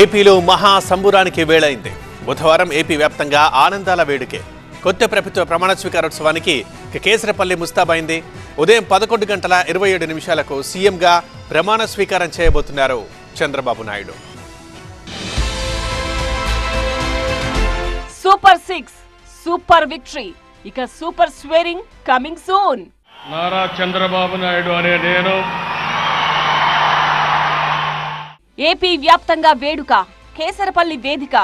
ఏపీలో మహా సంబురానికి వేళైంది బుధవారం ఏపీ వ్యాప్తంగా ఆనందాల వేడుకే. కొత్త ప్రభుత్వ ప్రమాణ స్వీకారోత్సవానికి కేసరపల్లి ముస్తాబైంది ఉదయం పదకొండు గంటల ఇరవై ఏడు నిమిషాలకు సీఎంగా ప్రమాణ స్వీకారం చేయబోతున్నారు Chandrababu Naidu. Super six super victory. ఇక super swearing coming soon. Nara Chandrababu Naidu అనే నేను ఏపీ వ్యాప్తంగా వేడుక కేసరపల్లి వేదిక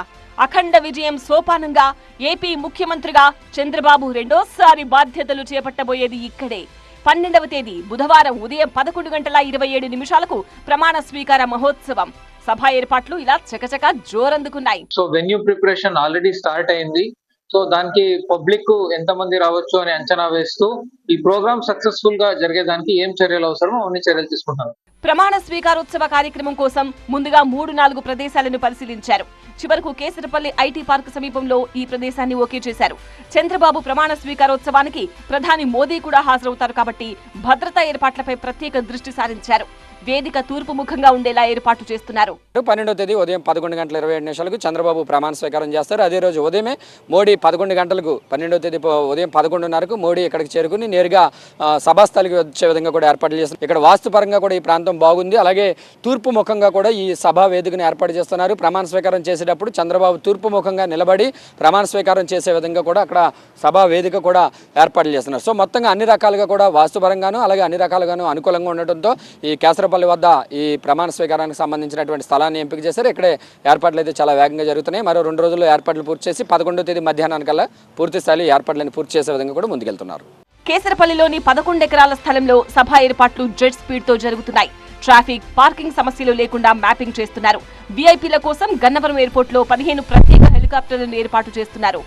అఖండ విజయం సోపానంగా ఏపీ ముఖ్యమంత్రిగా చంద్రబాబు రెండోసారి బాధ్యతలు చేపట్టబోయేది ఇక్కడే. పన్నెండవ తేదీ బుధవారం ఉదయం పదకొండు గంటల ఇరవై ఏడు నిమిషాలకు ప్రమాణ స్వీకార మహోత్సవం. సభ ఏర్పాట్లు ఇలా చకచక జోరందుకున్నాయి. So venue preparation already start అయింది. సో దానికి పబ్లిక్ ఎంత మంది రావచ్చు అని అంచనా వేస్తూ ఈ ప్రోగ్రామ్ సక్సెస్ఫుల్గా జరిగేదానికి ఏం చర్యలు అవసరమో అన్ని చర్యలు తీసుకుంటాం ప్రమాణ స్వీకారోత్సవ కార్యక్రమం కోసం ముందుగా మూడు నాలుగు ప్రదేశాలను పరిశీలించారు. చివరకు కేసరపల్లి ఐటీ పార్క్ సమీపంలో ఈ ప్రదేశాన్ని ఓకే చేశారు. చంద్రబాబు ప్రమాణ స్వీకారోత్సవానికి ప్రధాని మోదీ కూడా హాజరవుతారు కాబట్టి భద్రతా ఏర్పాట్లపై ప్రత్యేక దృష్టి సారించారు. వేదిక తూర్పు ముఖంగా ఉండేలా ఏర్పాటు చేస్తున్నారు. పన్నెండో తేదీ ఉదయం పదకొండు గంటల ఇరవై ఏడు నిమిషాలకు చంద్రబాబు ప్రమాణ స్వీకారం చేస్తారు. అదే రోజు ఉదయమే మోడీ పదకొండు గంటలకు పన్నెండో తేదీ ఉదయం పదకొండున్నరకు మోడీ ఇక్కడికి చేరుకుని నేరుగా సభాస్థలికి వచ్చే విధంగా కూడా ఏర్పాట్లు చేస్తారు ఇక్కడ వాస్తుపరంగా కూడా ఈ ప్రాంతం బాగుంది. అలాగే తూర్పు ముఖంగా కూడా ఈ సభా వేదికను ఏర్పాటు చేస్తున్నారు. ప్రమాణ స్వీకారం చేసేటప్పుడు చంద్రబాబు తూర్పు ముఖంగా నిలబడి ప్రమాణ స్వీకారం చేసే విధంగా కూడా అక్కడ సభా వేదిక కూడా ఏర్పాట్లు చేస్తున్నారు. సో మొత్తంగా అన్ని రకాలుగా కూడా వాస్తుపరంగాను అలాగే అన్ని రకాలుగాను అనుకూలంగా ఉండటంతో ఈ కేసరపల్లి వద్ద ఈ ప్రమాణ స్వీకారానికి సంబంధించినటువంటి స్థలాన్ని ఎంపిక చేశారు. ఇక్కడే ఏర్పాట్లు అయితే చాలా వేగంగా జరుగుతున్నాయి. మరో రెండు రోజుల్లో ఏర్పాట్లు పూర్తి చేసి పదకొండో తేదీ మధ్యాహ్నానికల్లా పూర్తి స్థాయిలో ఏర్పాట్లను పూర్తి చేసే విధంగా కూడా ముందుకెళ్తున్నారు. కేసరపల్లిలోని పదకొండు ఎకరాల స్థలంలో సభ ఏర్పాట్లు జెట్ స్పీడ్తో జరుగుతున్నాయి. ట్రాఫిక్ పార్కింగ్ సమస్యలు లేకుండా మ్యాపింగ్ చేస్తున్నారు. వీఐపీల కోసం గన్నవరం ఎయిర్పోర్ట్లో పదిహేను ప్రత్యేక హెలికాప్టర్లను ఏర్పాటు చేస్తున్నారు.